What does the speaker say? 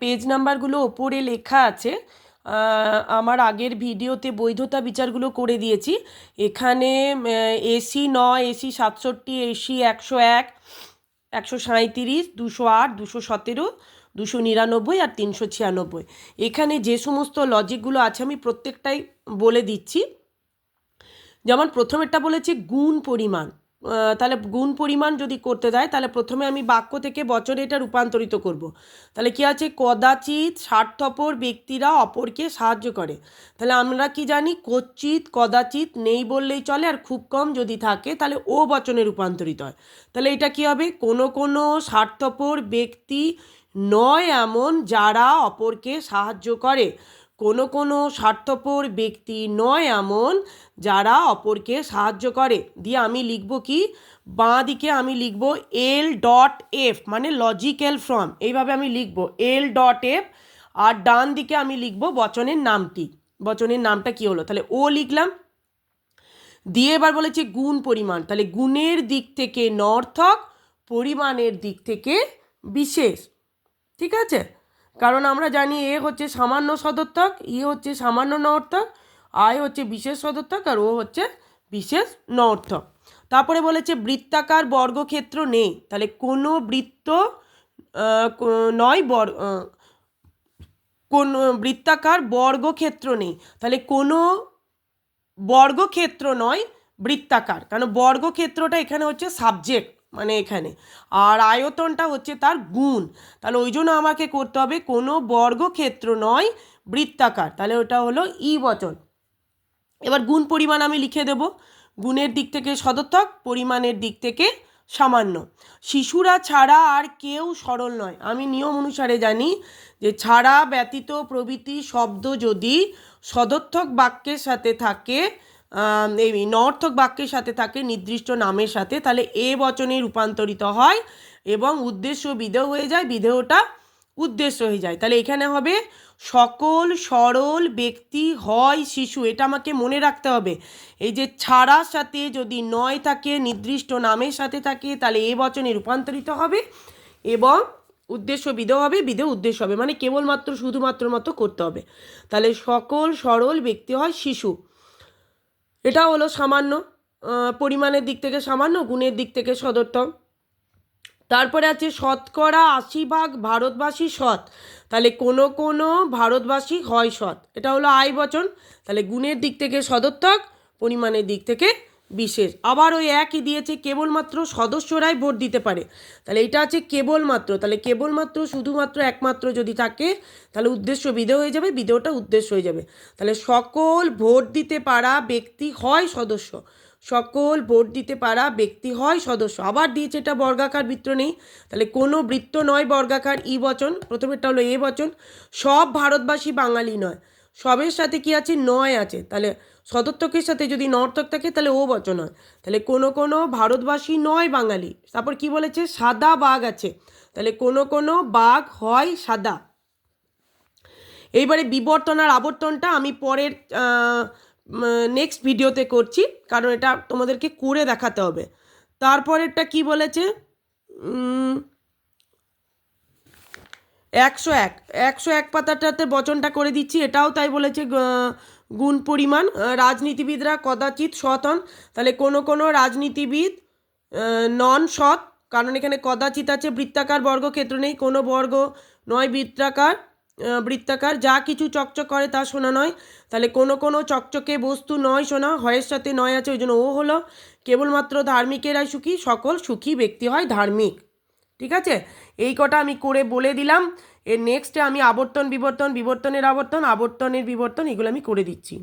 Page নাম্বারগুলো ওপরে লেখা আছে। আমার আগের ভিডিওতে বৈধতা বিচারগুলো করে দিয়েছি। এখানে এসি নয় এসি সাতষট্টি এসি একশো এক, একশো সাঁইত্রিশ, দুশো আট, দুশো সতেরো, দুশো নিরানব্বই আর তিনশো ছিয়ানব্বই। এখানে যে সমস্ত লজিকগুলো আছে আমি প্রত্যেকটাই বলে দিচ্ছি। যেমন প্রথমেরটা বলেছি গুণ পরিমাণ। তাহলে গুণ পরিমাণ যদি করতে দেয় তাহলে প্রথমে আমি বাক্য থেকে বচনে এটা রূপান্তরিত করব। তাহলে কি আছে? কদাচিৎ স্বার্থপর ব্যক্তিরা অপরকে সাহায্য করে। তাহলে আমরা কি জানি? কচ্চিৎ, কদাচিৎ নেই বললেই চলে আর খুব কম যদি থাকে, তাহলে ও বচনে রূপান্তরিত হয়। তাহলে এটা কি হবে? কোনো কোনো স্বার্থপর ব্যক্তি নয় এমন যারা অপরকে সাহায্য করে। কোনো কোনো স্বার্থপর ব্যক্তি নয় এমন যারা অপরকে সাহায্য করে। দিয়ে আমি লিখব কি? বাঁ দিকে আমি লিখব এল ডট এফ মানে লজিক্যাল ফ্রম এইভাবে আমি লিখব এল ডট এফ আর ডান দিকে আমি লিখব বচনের নামটি। বচনের নামটা কি হলো? তাহলে ও লিখলাম। দিয়ে এবার বলেছে গুণ পরিমাণ। তাহলে গুণের দিক থেকে নর্থক, পরিমাণের দিক থেকে বিশেষ। ঠিক আছে? কারণ আমরা জানি এ হচ্ছে সামান্য সদর্থক, ই হচ্ছে সামান্য নর্থক আয় হচ্ছে বিশেষ সদর্থক আর ও হচ্ছে বিশেষ নর্থক তারপরে বলেছে বৃত্তাকার বর্গক্ষেত্র নেই, তাহলে কোনো বৃত্ত নয় বর কোন বৃত্তাকার বর্গক্ষেত্র নেই, তাহলে কোনো বর্গক্ষেত্র নয় বৃত্তাকার, কারণ বর্গক্ষেত্রটা এখানে হচ্ছে সাবজেক্ট। মানে এখানে। আর আয়তনটা হচ্ছে তার গুণ। তাহলে ওই জন্য আমাকে করতে হবে কোনো বর্গক্ষেত্র নয়, বৃত্তাকার। তাহলে ওটা হলো ই বচন। এবার গুণ পরিমাণ আমি লিখে দেব। গুণের দিক থেকে সদর্থক পরিমাণের দিক থেকে সামান্য। শিশুরা ছাড়া আর কেউ সরল নয়। আমি নিয়ম অনুসারে জানি যে ছাড়া ব্যতীত প্রভৃতি শব্দ যদি সদর্থক বাক্যের সাথে থাকে এই নর্থক বাক্যের সাথে থাকে নির্দিষ্ট নামের সাথে, তাহলে এ বচনে রূপান্তরিত হয় এবং উদ্দেশ্য বিধেয় হয়ে যায় বিধেয়টা উদ্দেশ্য হয়ে যায়। তাহলে এখানে হবে সকল, সরল ব্যক্তি, হয়, শিশু, এটা আমাকে মনে রাখতে হবে। এই যে ছাড়ার সাথে যদি নয় থাকে, নির্দিষ্ট নামের সাথে থাকে, তাহলে এ বচনে রূপান্তরিত হবে এবং উদ্দেশ্য বিধেয় হবে বিধেয় উদ্দেশ্য হবে। মানে কেবলমাত্র, শুধুমাত্র মতো করতে হবে। তাহলে সকল, সরল ব্যক্তি, হয়, শিশু। এটা হলো সামান্য পরিমাণের দিক থেকে সামান্য, গুণের দিক থেকে সদর্থক তারপরে আছে শতকরা আশি ভাগ ভারতবাসী সৎ। তাহলে কোনো কোনো ভারতবাসী হয় সৎ। এটা হলো আয় বচন। তাহলে গুণের দিক থেকে সদর্থক পরিমাণের দিক থেকে বিশেষ। আবার ওই একই দিয়েছে, কেবলমাত্র সদস্যরাই ভোট দিতে পারে। তাহলে এটা আছে কেবলমাত্র। তাহলে কেবলমাত্র শুধুমাত্র একমাত্র যদি থাকে, তাহলে উদ্দেশ্য বিধেয় হয়ে যাবে বিধেয়টা উদ্দেশ্য হয়ে যাবে। তাহলে সকল ভোট দিতে পারা ব্যক্তি হয় সদস্য। সকল ভোট দিতে পারা ব্যক্তি হয় সদস্য। আবার দিয়েছে এটা বর্গাকার বৃত্ত নেই তাহলে কোনো বৃত্ত নয় বর্গাকার, ই বচন। প্রথমেরটা হলো এ বচন। সব ভারতবাসী বাঙালি নয়। সবের সাথে কি আছে? নয় আছে। তাহলে সদর্থকের সাথে যদি নর্থক থাকে, তাহলে ও বচন হয়। তাহলে কোনো কোনো ভারতবাসী নয় বাঙালি। তারপর কি বলেছে? সাদা বাঘ আছে। তাহলে কোনো কোনো বাঘ হয় সাদা। এইবারে বিবর্তন আর আবর্তনটা আমি পরের নেক্সট ভিডিওতে করছি। কারণ এটা তোমাদেরকে করে দেখাতে হবে। তারপরেরটা কি বলেছে? একশো এক। একশো এক পাতাটাতে বচনটা করে দিচ্ছি, এটাও তাই বলেছে গুণ পরিমাণ। রাজনীতিবিদরা কদাচিৎ সৎ হন। তাহলে কোনো কোনো রাজনীতিবিদ নন সৎ, কারণ এখানে কদাচিৎ আছে বৃত্তাকার, বর্গক্ষেত্র নেই, কোনো বর্গ নয়, বৃত্তাকার বৃত্তাকার, যা কিছু চকচক করে তা শোনা নয়। তাহলে কোনো কোনো চকচকে বস্তু নয় শোনা হয়ের সাথে নয় আছে, ওই জন্য ও হলো। কেবলমাত্র ধার্মিকেরাই সুখী, সকল সুখী ব্যক্তি হয় ধার্মিক। ঠিক আছে? এই কটা আমি করে বলে দিলাম। এর নেক্সটে আমি আবর্তন বিবর্তন বিবর্তনের আবর্তন, আবর্তনের বিবর্তন, এগুলো আমি করে দিচ্ছি।